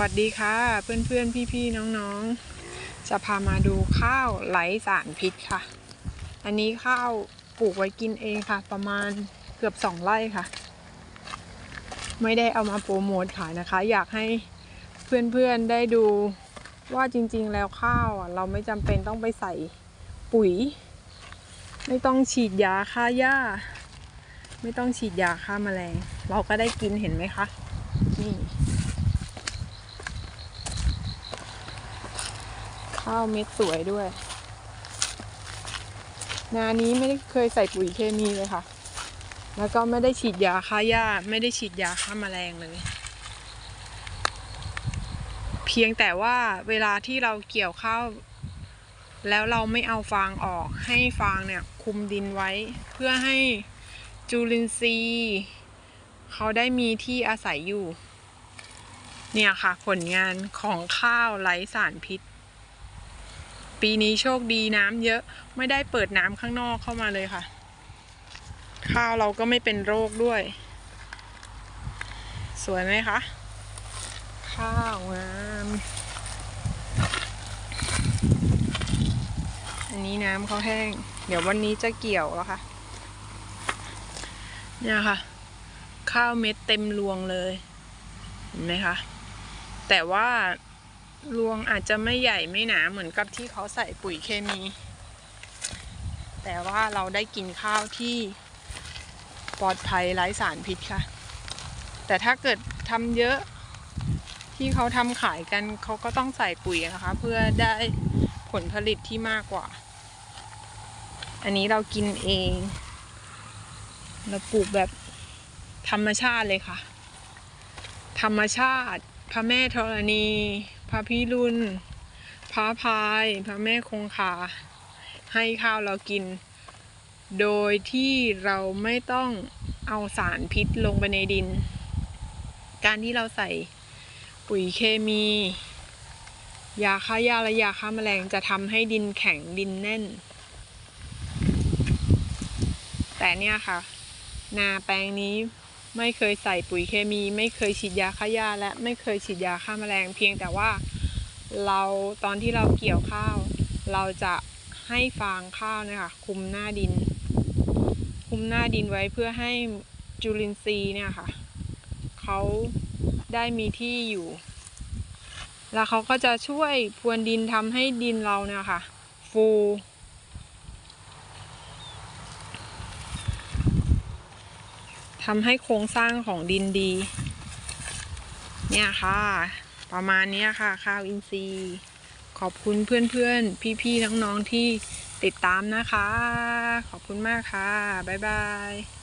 วัสดีค่ะ เพื่อนๆ พี่ๆ น้องๆ จะพามาดูข้าวไร้สารพิษค่ะ อันนี้ข้าวปลูกไว้กินเองค่ะ ประมาณเกือบสองไร่ค่ะ ไม่ได้เอามาโปรโมทขายนะคะ อยากให้เพื่อนๆ ได้ดูว่าจริงๆ แล้วข้าวอะเราไม่จำเป็นต้องไปใส่ปุ๋ย ไม่ต้องฉีดยาฆ่าหญ้า ไม่ต้องฉีดยาฆ่าแมลง เราก็ได้กินเห็นไหมคะ นี่ ข้าวเม็ดสวยด้วย นานี้ไม่ได้เคยใส่ปุ๋ยเคมีเลยค่ะ แล้วก็ไม่ได้ฉีดยาฆ่าหญ้า ไม่ได้ฉีดยาฆ่าแมลงเลย เพียงแต่ว่าเวลาที่เราเกี่ยวข้าวแล้วเราไม่เอาฟางออกให้ฟางเนี่ยคุมดินไว้ เพื่อให้จุลินทรีย์เขาได้มีที่อาศัยอยู่ เนี่ยค่ะผลงานของข้าวไร้สารพิษ ปีนี้โชคดีน้ำเยอะไม่ได้เปิดน้ำข้างนอกเข้ามาเลยค่ะ ข้าวเราก็ไม่เป็นโรคด้วย สวยไหมคะ ข้าวงามอันนี้น้ำเขาแห้ง เดี๋ยววันนี้จะเกี่ยวแล้วค่ะ เนี่ยค่ะ ข้าวเม็ดเต็มรวงเลย เห็นไหมคะ แต่ว่า รวงอาจจะไม่ใหญ่ไม่หนาเหมือนกับที่เขาใส่ปุ๋ยเคมี แต่ว่าเราได้กินข้าวที่ปลอดภัยไร้สารพิษค่ะ แต่ถ้าเกิดทำเยอะที่เขาทำขายกันเขาก็ต้องใส่ปุ๋ยนะคะ เพื่อได้ผลผลิตที่มากกว่า อันนี้เรากินเอง เราปลูกแบบธรรมชาติเลยค่ะ ธรรมชาติพระแม่ธรณี พระพิรุณพระพายพระแม่คงคาให้ข้าวเรากิน โดยที่เราไม่ต้องเอาสารพิษลงไปในดิน การที่เราใส่ปุ๋ยเคมี ยาฆ่าหญ้าและยาฆ่าแมลงจะทำให้ดินแข็งดินแน่น แต่เนี่ยค่ะ นาแปลงนี้ ไม่เคยใส่ปุ๋ยเคมี ไม่เคยฉีดยาฆ่าหญ้าและไม่เคยฉีดยาฆ่าแมลง เพียงแต่ว่าเราตอนที่เราเกี่ยวข้าว เราจะให้ฟางข้าวนะคะคุมหน้าดิน คุมหน้าดินไว้เพื่อให้จุลินทรีย์เนี่ยค่ะเขาได้มีที่อยู่ แล้วเขาก็จะช่วยพรวนดินทำให้ดินเราเนี่ยค่ะ ฟู ทำให้โครงสร้างของดินดี เนี่ยค่ะ ประมาณนี้ค่ะ ข้าวอินทรีย์ ขอบคุณเพื่อนๆ พี่ๆ น้องๆ ที่ติดตามนะคะ ขอบคุณมากค่ะ บ๊ายบาย